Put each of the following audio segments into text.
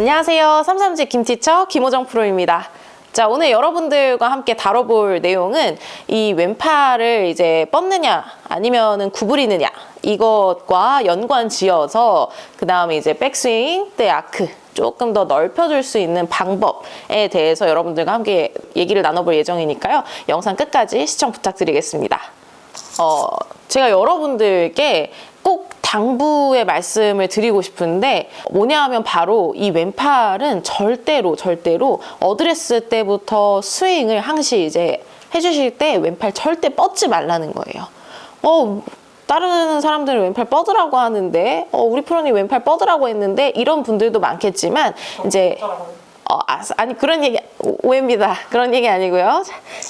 안녕하세요. 삼삼지 김티처 김호정 프로입니다. 자, 오늘 여러분들과 함께 다뤄볼 내용은 이 왼팔을 이제 뻗느냐 아니면은 구부리느냐 이것과 연관 지어서 그 다음에 이제 백스윙 때 아크 조금 더 넓혀줄 수 있는 방법에 대해서 여러분들과 함께 얘기를 나눠볼 예정이니까요. 영상 끝까지 시청 부탁드리겠습니다. 어, 제가 여러분들께 꼭 당부의 말씀을 드리고 싶은데 뭐냐 하면 바로 이 왼팔은 절대로 절대로 어드레스 때부터 스윙을 항시 이제 해주실 때 왼팔 절대 뻗지 말라는 거예요. 어, 다른 사람들은 왼팔 뻗으라고 하는데 어, 우리 프로님 왼팔 뻗으라고 했는데 이런 분들도 많겠지만 이제 어, 아, 아니 그런 얘기 오- 오해입니다. 그런 얘기 아니고요.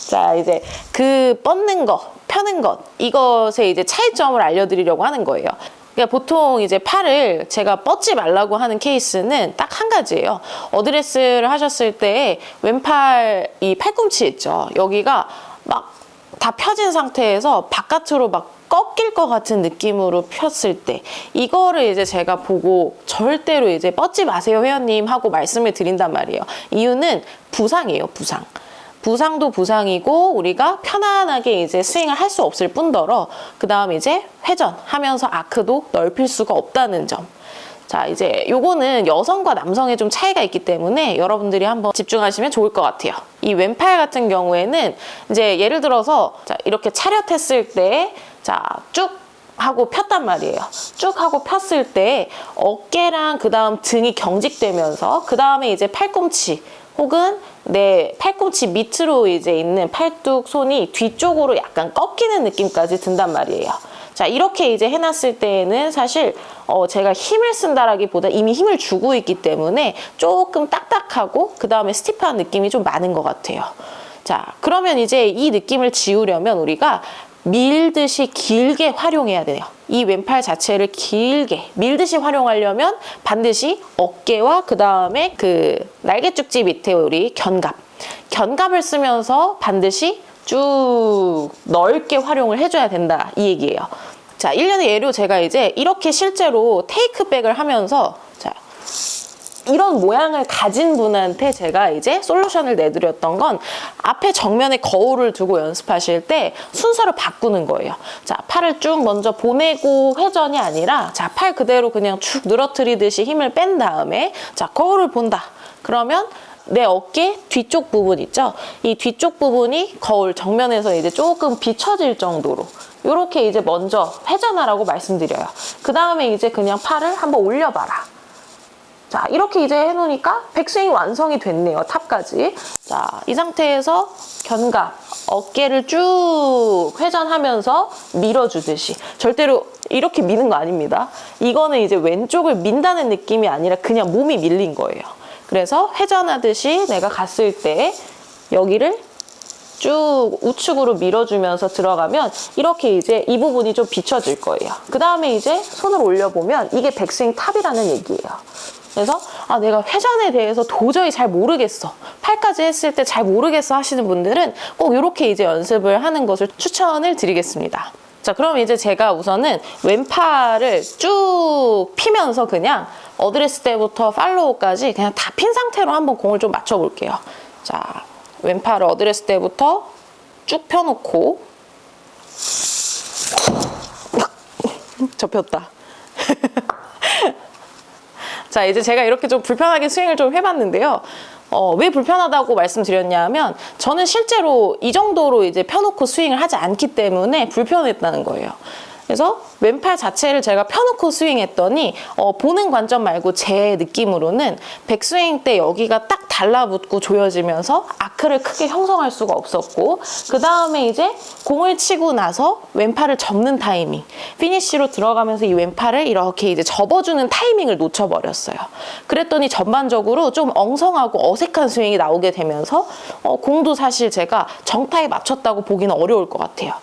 자 이제 그 뻗는 거, 펴는 것 이것의 이제 차이점을 알려드리려고 하는 거예요. 그러니까 보통 이제 팔을 제가 뻗지 말라고 하는 케이스는 딱 한 가지예요. 어드레스를 하셨을 때 왼팔 이 팔꿈치 있죠. 여기가 막 다 펴진 상태에서 바깥으로 막 꺾일 것 같은 느낌으로 폈을 때 이거를 이제 제가 보고 절대로 이제 뻗지 마세요 회원님 하고 말씀을 드린단 말이에요. 이유는 부상이에요 부상. 부상도 부상이고 우리가 편안하게 이제 스윙을 할 수 없을 뿐더러 그 다음 이제 회전하면서 아크도 넓힐 수가 없다는 점. 자, 이제 요거는 여성과 남성의 좀 차이가 있기 때문에 여러분들이 한번 집중하시면 좋을 것 같아요. 이 왼팔 같은 경우에는 이제 예를 들어서 자, 이렇게 차렷했을 때 자, 쭉 하고 폈단 말이에요. 쭉 하고 폈을 때 어깨랑 그 다음 등이 경직되면서 그 다음에 이제 팔꿈치 혹은 내 팔꿈치 밑으로 이제 있는 팔뚝 손이 뒤쪽으로 약간 꺾이는 느낌까지 든단 말이에요. 자 이렇게 이제 해놨을 때에는 사실 어, 제가 힘을 쓴다라기보다 이미 힘을 주고 있기 때문에 조금 딱딱하고 그 다음에 스티프한 느낌이 좀 많은 것 같아요. 자 그러면 이제 이 느낌을 지우려면 우리가 밀듯이 길게 활용해야 돼요. 이 왼팔 자체를 길게 밀듯이 활용하려면 반드시 어깨와 그 다음에 그 날개죽지 밑에 우리 견갑, 견갑을 쓰면서 반드시 쭉 넓게 활용을 해줘야 된다 이 얘기예요. 자, 1년의 예로 제가 이제 이렇게 실제로 테이크백을 하면서 자, 이런 모양을 가진 분한테 제가 이제 솔루션을 내드렸던 건 앞에 정면에 거울을 두고 연습하실 때 순서를 바꾸는 거예요. 자, 팔을 쭉 먼저 보내고 회전이 아니라 자, 팔 그대로 그냥 축 늘어뜨리듯이 힘을 뺀 다음에 자, 거울을 본다. 그러면 내 어깨 뒤쪽 부분 있죠? 이 뒤쪽 부분이 거울 정면에서 이제 조금 비춰질 정도로 이렇게 이제 먼저 회전하라고 말씀드려요. 그 다음에 이제 그냥 팔을 한번 올려봐라. 자, 이렇게 이제 해놓으니까 백스윙 완성이 됐네요. 탑까지. 자, 이 상태에서 견갑, 어깨를 쭉 회전하면서 밀어주듯이. 절대로 이렇게 미는 거 아닙니다. 이거는 이제 왼쪽을 민다는 느낌이 아니라 그냥 몸이 밀린 거예요. 그래서 회전하듯이 내가 갔을 때 여기를 쭉 우측으로 밀어주면서 들어가면 이렇게 이제 이 부분이 좀 비춰질 거예요. 그 다음에 이제 손을 올려보면 이게 백스윙 탑이라는 얘기예요. 그래서 아 내가 회전에 대해서 도저히 잘 모르겠어 팔까지 했을 때 잘 모르겠어 하시는 분들은 꼭 이렇게 이제 연습을 하는 것을 추천을 드리겠습니다. 자 그럼 이제 제가 우선은 왼팔을 쭉 피면서 그냥 어드레스 때부터 팔로우까지 그냥 다 핀 상태로 한번 공을 좀 맞춰 볼게요. 자 왼팔을 어드레스 때부터 쭉 펴놓고 접혔다. 자, 이제 제가 이렇게 좀 불편하게 스윙을 좀 해봤는데요. 어, 왜 불편하다고 말씀드렸냐면, 저는 실제로 이 정도로 이제 펴놓고 스윙을 하지 않기 때문에 불편했다는 거예요. 그래서 왼팔 자체를 제가 펴놓고 스윙했더니 어, 보는 관점 말고 제 느낌으로는 백스윙 때 여기가 딱 달라붙고 조여지면서 아크를 크게 형성할 수가 없었고 그 다음에 이제 공을 치고 나서 왼팔을 접는 타이밍 피니쉬로 들어가면서 이 왼팔을 이렇게 이제 접어주는 타이밍을 놓쳐버렸어요. 그랬더니 전반적으로 좀 엉성하고 어색한 스윙이 나오게 되면서 어, 공도 사실 제가 정타에 맞췄다고 보기는 어려울 것 같아요.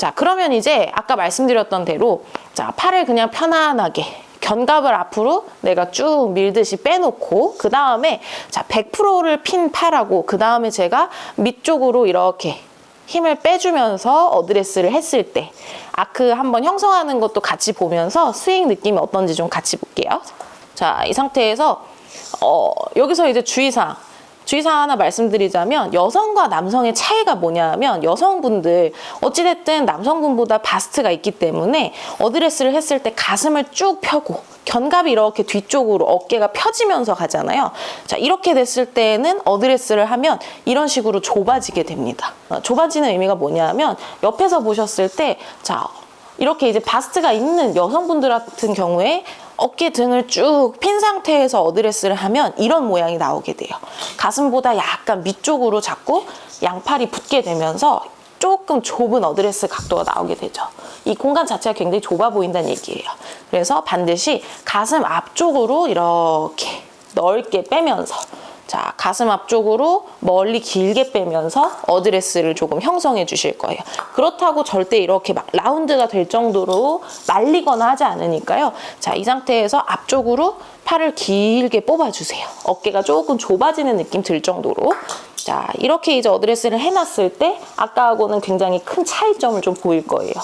자, 그러면 이제 아까 말씀드렸던 대로 자, 팔을 그냥 편안하게 견갑을 앞으로 내가 쭉 밀듯이 빼놓고 그 다음에 자 100%를 핀 팔하고 그 다음에 제가 밑쪽으로 이렇게 힘을 빼주면서 어드레스를 했을 때 아크 한번 형성하는 것도 같이 보면서 스윙 느낌이 어떤지 좀 같이 볼게요. 자, 이 상태에서 어, 여기서 이제 주의사항. 주의사항 하나 말씀드리자면 여성과 남성의 차이가 뭐냐면 여성분들 어찌됐든 남성분보다 바스트가 있기 때문에 어드레스를 했을 때 가슴을 쭉 펴고 견갑이 이렇게 뒤쪽으로 어깨가 펴지면서 가잖아요. 자 이렇게 됐을 때는 어드레스를 하면 이런 식으로 좁아지게 됩니다. 어, 좁아지는 의미가 뭐냐면 옆에서 보셨을 때 자 이렇게 이제 바스트가 있는 여성분들 같은 경우에 어깨 등을 쭉 핀 상태에서 어드레스를 하면 이런 모양이 나오게 돼요. 가슴보다 약간 밑쪽으로 자꾸 양팔이 붙게 되면서 조금 좁은 어드레스 각도가 나오게 되죠. 이 공간 자체가 굉장히 좁아 보인다는 얘기예요. 그래서 반드시 가슴 앞쪽으로 이렇게 넓게 빼면서 자, 가슴 앞쪽으로 멀리 길게 빼면서 어드레스를 조금 형성해 주실 거예요. 그렇다고 절대 이렇게 막 라운드가 될 정도로 말리거나 하지 않으니까요. 자, 이 상태에서 앞쪽으로 팔을 길게 뽑아주세요. 어깨가 조금 좁아지는 느낌 들 정도로. 자, 이렇게 이제 어드레스를 해놨을 때 아까하고는 굉장히 큰 차이점을 좀 보일 거예요.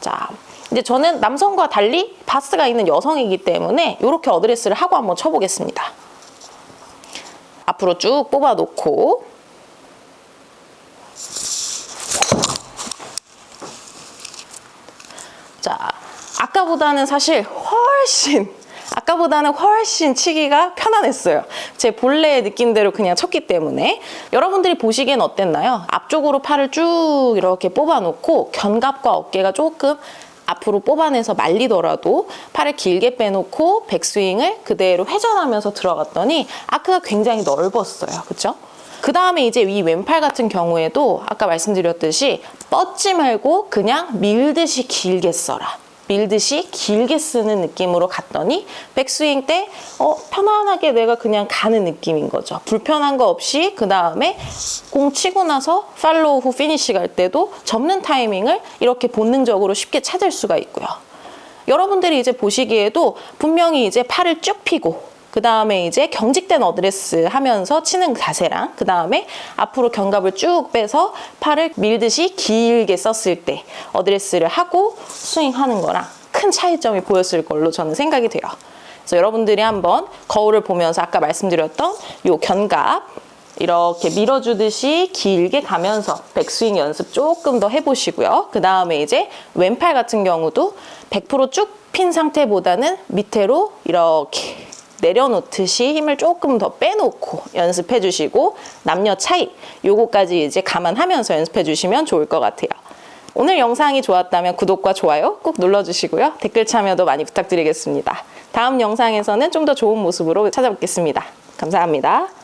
자, 이제 저는 남성과 달리 바스가 있는 여성이기 때문에 이렇게 어드레스를 하고 한번 쳐보겠습니다. 앞으로 쭉 뽑아 놓고 자 아까보다는 사실 훨씬 아까보다는 훨씬 치기가 편안했어요. 제 본래의 느낌대로 그냥 쳤기 때문에 여러분들이 보시기엔 어땠나요? 앞쪽으로 팔을 쭉 이렇게 뽑아놓고 견갑과 어깨가 조금 앞으로 뽑아내서 말리더라도 팔을 길게 빼놓고 백스윙을 그대로 회전하면서 들어갔더니 아크가 굉장히 넓었어요. 그쵸? 그 다음에 이제 이 왼팔 같은 경우에도 아까 말씀드렸듯이 뻗지 말고 그냥 밀듯이 길게 써라. 밀듯이 길게 쓰는 느낌으로 갔더니 백스윙 때 어, 편안하게 내가 그냥 가는 느낌인 거죠. 불편한 거 없이 그 다음에 공 치고 나서 팔로우 후 피니시 갈 때도 접는 타이밍을 이렇게 본능적으로 쉽게 찾을 수가 있고요. 여러분들이 이제 보시기에도 분명히 이제 팔을 쭉 펴고 그 다음에 이제 경직된 어드레스 하면서 치는 자세랑 그 다음에 앞으로 견갑을 쭉 빼서 팔을 밀듯이 길게 썼을 때 어드레스를 하고 스윙하는 거랑 큰 차이점이 보였을 걸로 저는 생각이 돼요. 그래서 여러분들이 한번 거울을 보면서 아까 말씀드렸던 요 견갑 이렇게 밀어주듯이 길게 가면서 백스윙 연습 조금 더 해보시고요. 그 다음에 이제 왼팔 같은 경우도 100%쭉 핀 상태보다는 밑으로 이렇게 내려놓듯이 힘을 조금 더 빼놓고 연습해 주시고 남녀 차이 요거까지 이제 감안하면서 연습해 주시면 좋을 것 같아요. 오늘 영상이 좋았다면 구독과 좋아요 꼭 눌러주시고요. 댓글 참여도 많이 부탁드리겠습니다. 다음 영상에서는 좀 더 좋은 모습으로 찾아뵙겠습니다. 감사합니다.